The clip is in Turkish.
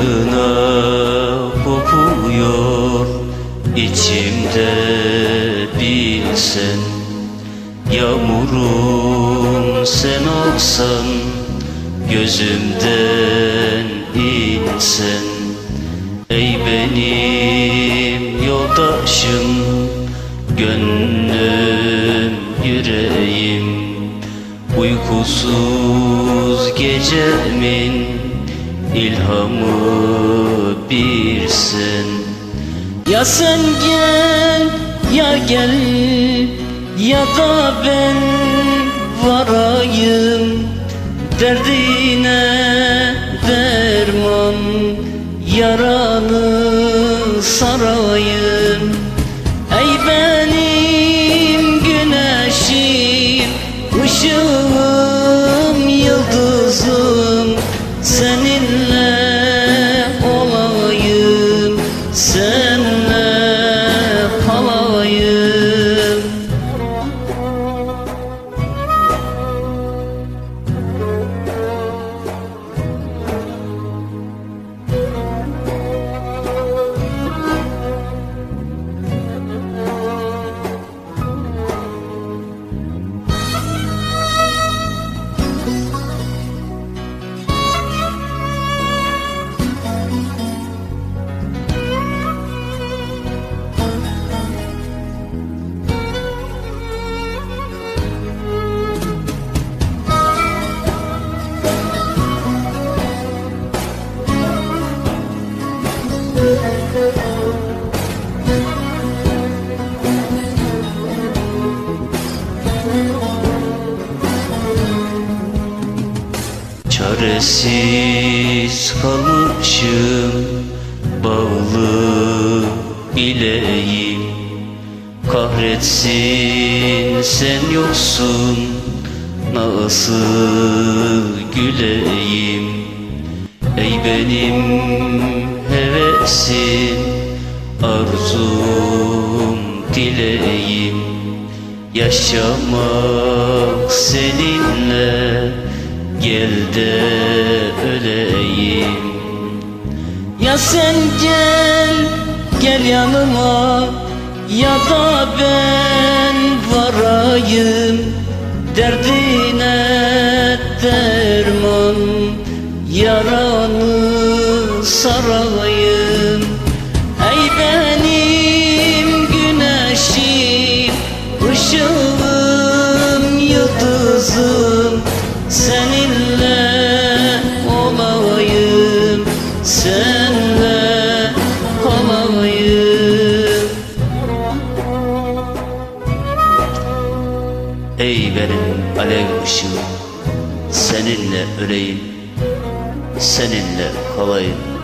aşkına kokuyor içimde bilsen. Yağmurum sen olsan Gözümden insen. Ey benim yoldaşım Gönlüm yüreğim. Uykusuz gecemin ilhamı birsin Ya sen gel ya gel ya da ben varayım. Derdine derman yaranı sarayım Çaresiz kalmışım bağlı bileğim Kahretsin sen yoksun nasıl güleyim? Ey benim hevesim arzum dileğim. Yaşamak seninle gel de öleyim. Ya sen gel gel yanıma ya da ben varayım. Derdine derman yaranı sarayım Ey benim güneşim ışığım yıldızım. Seninle olayım senle kalayım Ey benim alev ışığım Seninle öleyim Seninle kalayım